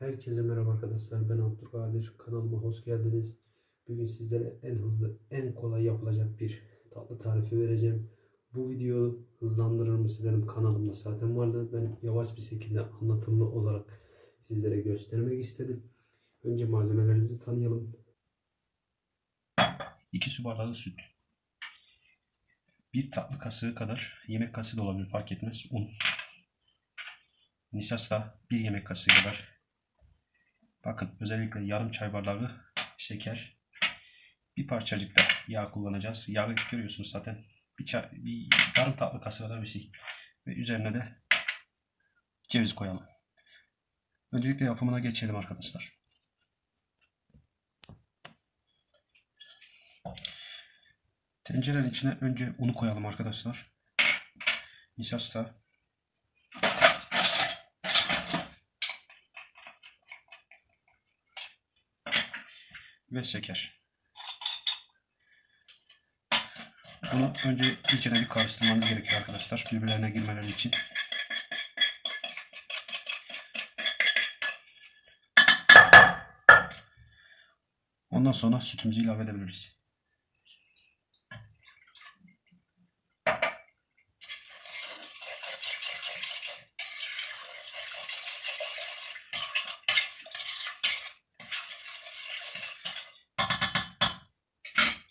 Herkese merhaba arkadaşlar. Ben Abdülkadir. Kanalıma hoş geldiniz. Bugün sizlere en hızlı, en kolay yapılacak bir tatlı tarifi vereceğim. Bu videoyu hızlandırır mısın benim kanalımda zaten vardı. Ben yavaş bir şekilde anlatımlı olarak sizlere göstermek istedim. Önce malzemelerimizi tanıyalım. 2 su bardağı süt. 1 tatlı kaşığı kadar yemek kaşığı da olabilir fark etmez un. Nişasta 1 yemek kaşığı kadar. Bakın özellikle yarım çay bardağı şeker. Bir parçacık da yağ kullanacağız. Yağı görüyorsunuz zaten. Bir, çay, bir yarım tatlı kaşığı kadar bir şey. Ve üzerine de ceviz koyalım. Öncelikle yapımına geçelim arkadaşlar. Tencerenin içine önce unu koyalım arkadaşlar. Nişasta. Ve şeker. Bunu önce içine bir karıştırmamız gerekiyor arkadaşlar. Birbirlerine girmeleri için. Ondan sonra sütümüzü ilave edebiliriz.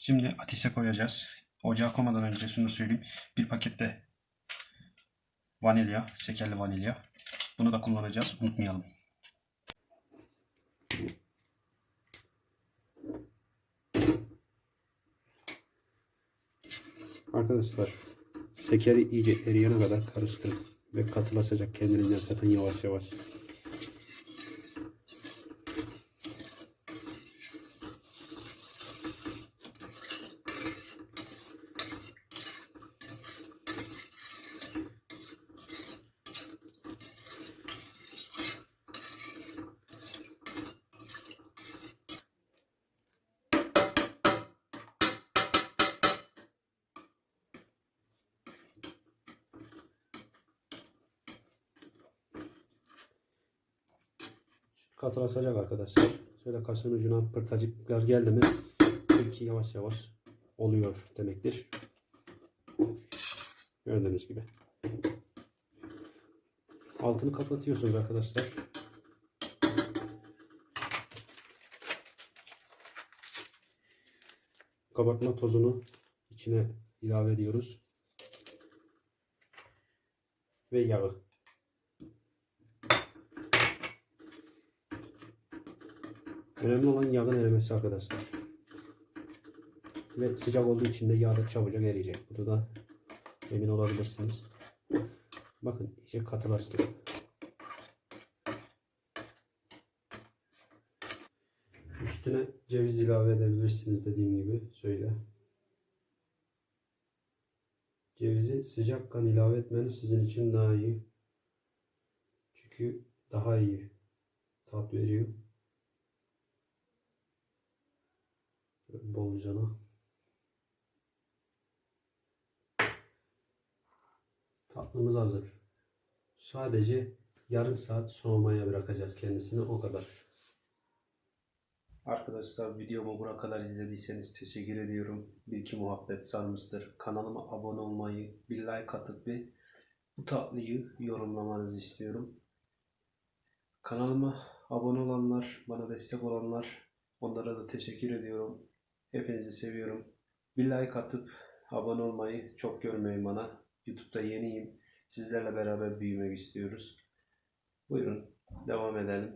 Şimdi ateşe koyacağız. Ocağa koymadan önce şunu söyleyeyim. Bir pakette vanilya, şekerli vanilya. Bunu da kullanacağız. Unutmayalım. Arkadaşlar şekeri iyice eriyene kadar karıştırın. Ve katılaşacak kendiliğinden zaten yavaş yavaş. Katılaşacak arkadaşlar. Şöyle kaşığın ucuna pırtacıklar geldi mi ilki yavaş yavaş oluyor demektir. Gördüğünüz gibi. Altını kapatıyorsunuz arkadaşlar. Kabartma tozunu içine ilave ediyoruz. Ve yağı. Önemli olan yağın erimesi arkadaşlar. Ve sıcak olduğu için de yağ da çabucak eriyecek. Burada da emin olabilirsiniz. Bakın iyice katılaştı. Üstüne ceviz ilave edebilirsiniz dediğim gibi. Şöyle. Cevizi sıcakken ilave etmeniz sizin için daha iyi. Çünkü daha iyi tat veriyor. Bolcana. Tatlımız hazır. Sadece yarım saat soğumaya bırakacağız kendisini o kadar. Arkadaşlar videomu buraya kadar izlediyseniz teşekkür ediyorum. Bir iki muhabbet sarmıştır. Kanalıma abone olmayı, bir like atıp bir bu tatlıyı yorumlamanızı istiyorum. Kanalıma abone olanlar, bana destek olanlar onlara da teşekkür ediyorum. Hepinizi seviyorum. Bir like atıp abone olmayı çok görmeyin bana. YouTube'da yeniyim. Sizlerle beraber büyümek istiyoruz. Buyurun devam edelim.